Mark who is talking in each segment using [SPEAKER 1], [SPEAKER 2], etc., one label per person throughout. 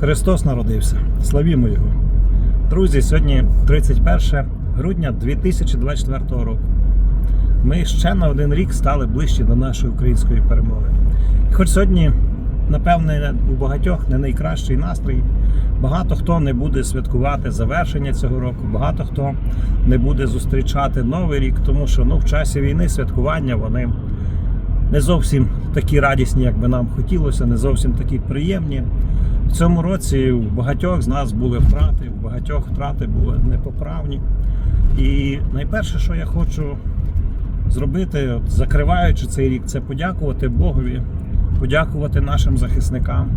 [SPEAKER 1] Христос народився. Славімо Його. Друзі, сьогодні 31 грудня 2024 року. Ми ще на один рік стали ближче до нашої української перемоги. І хоч сьогодні, напевне, у багатьох не найкращий настрій, багато хто не буде святкувати завершення цього року, багато хто не буде зустрічати новий рік, тому що ну, в часі війни святкування вони не зовсім такі радісні, як би нам хотілося, не зовсім такі приємні. В цьому році у багатьох з нас були втрати, у багатьох втрати були непоправні. І найперше, що я хочу зробити, от, закриваючи цей рік, це подякувати Богові, подякувати нашим захисникам,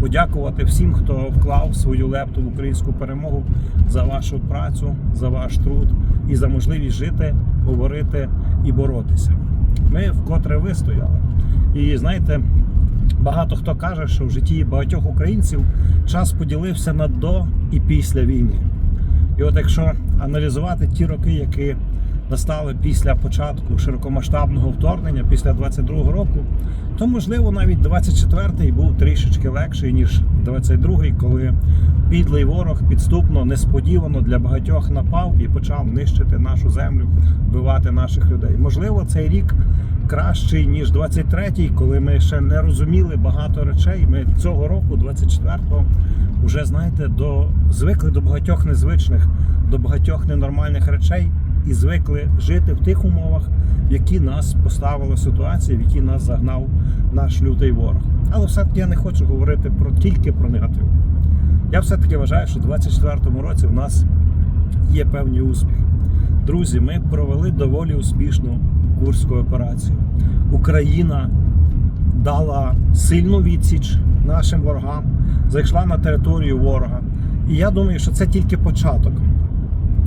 [SPEAKER 1] подякувати всім, хто вклав свою лепту в українську перемогу за вашу працю, за ваш труд і за можливість жити, говорити і боротися. Ми вкотре вистояли. І знаєте, багато хто каже, що в житті багатьох українців час поділився на до і після війни. І от якщо аналізувати ті роки, які настали після початку широкомасштабного вторгнення, після 22-го року, то можливо навіть 24-й був трішечки легший, ніж 22-й, коли підлий ворог підступно, несподівано для багатьох напав і почав нищити нашу землю, вбивати наших людей. Можливо, цей рік кращий, ніж 23-й, коли ми ще не розуміли багато речей. Ми цього року, 24-го, вже знаєте, до звикли до багатьох незвичних, до багатьох ненормальних речей і звикли жити в тих умовах, в які нас поставила ситуація, в які нас загнав наш лютий ворог. Але все-таки я не хочу говорити про тільки про негатив. Я все-таки вважаю, що в 24-му році в нас є певні успіхи. Друзі, ми провели доволі успішну курську операцію. Україна дала сильну відсіч нашим ворогам, зайшла на територію ворога. І я думаю, що це тільки початок.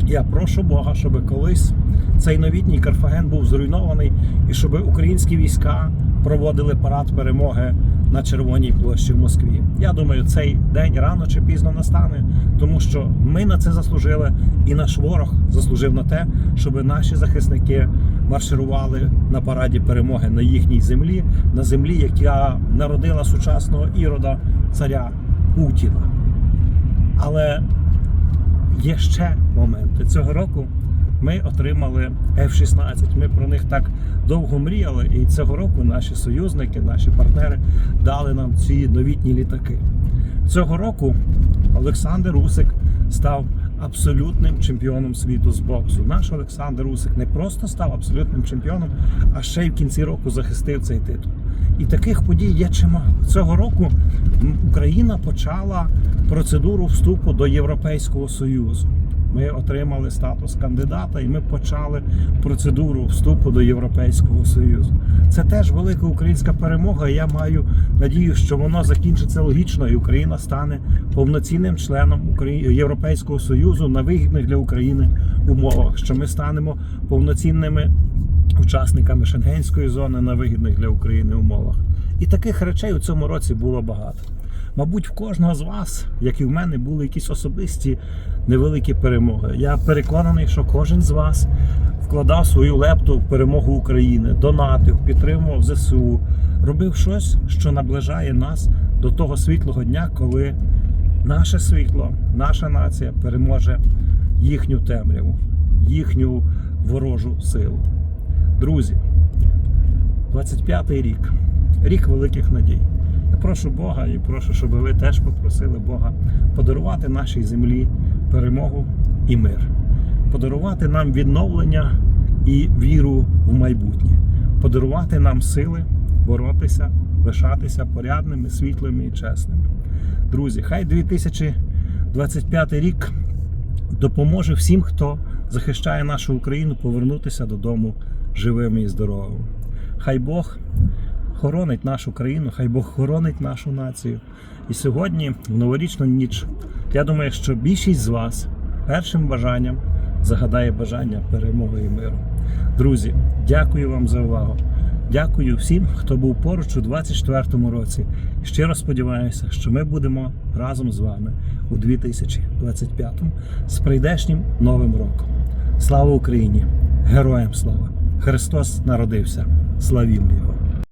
[SPEAKER 1] Я прошу Бога, щоб колись цей новітній Карфаген був зруйнований і щоб українські війська проводили парад перемоги на Червоній площі в Москві. Я думаю, цей день рано чи пізно настане, тому що ми на це заслужили, і наш ворог заслужив на те, щоб наші захисники марширували на параді перемоги на їхній землі, на землі, яка народила сучасного ірода царя Путіна. Але є ще моменти. Цього року ми отримали F-16. Ми про них так довго мріяли, і цього року наші союзники, наші партнери дали нам ці новітні літаки. Цього року Олександр Усик став абсолютним чемпіоном світу з боксу. Наш Олександр Усик не просто став абсолютним чемпіоном, а ще й в кінці року захистив цей титул. І таких подій є чимало. Цього року Україна почала процедуру вступу до Європейського Союзу. Ми отримали статус кандидата і ми почали процедуру вступу до Європейського Союзу. Це теж велика українська перемога. і Я маю надію, що воно закінчиться логічно, і Україна стане повноцінним членом Європейського Союзу на вигідних для України умовах. Що ми станемо повноцінними учасниками Шенгенської зони на вигідних для України умовах. І таких речей у цьому році було багато. Мабуть, в кожного з вас, як і в мене, були якісь особисті невеликі перемоги. Я переконаний, що кожен з вас вкладав свою лепту в перемогу України, донатив, підтримував ЗСУ, робив щось, що наближає нас до того світлого дня, коли наше світло, наша нація переможе їхню темряву, їхню ворожу силу. Друзі, 25-й рік, рік великих надій. Прошу Бога і прошу, щоб ви теж попросили Бога подарувати нашій землі перемогу і мир, подарувати нам відновлення і віру в майбутнє, подарувати нам сили боротися, лишатися порядними, світлими і чесними. Друзі, хай 2025 рік допоможе всім, хто захищає нашу Україну, повернутися додому живими і здоровими. Хай Бог хоронить нашу країну, хай Бог хоронить нашу націю. І сьогодні, в новорічну ніч, я думаю, що більшість з вас першим бажанням загадає бажання перемоги і миру. Друзі, дякую вам за увагу. Дякую всім, хто був поруч у 2024 році. Щиро сподіваюся, що ми будемо разом з вами у 2025 з прийдешнім новим роком. Слава Україні! Героям слава! Христос народився! Славімо Його!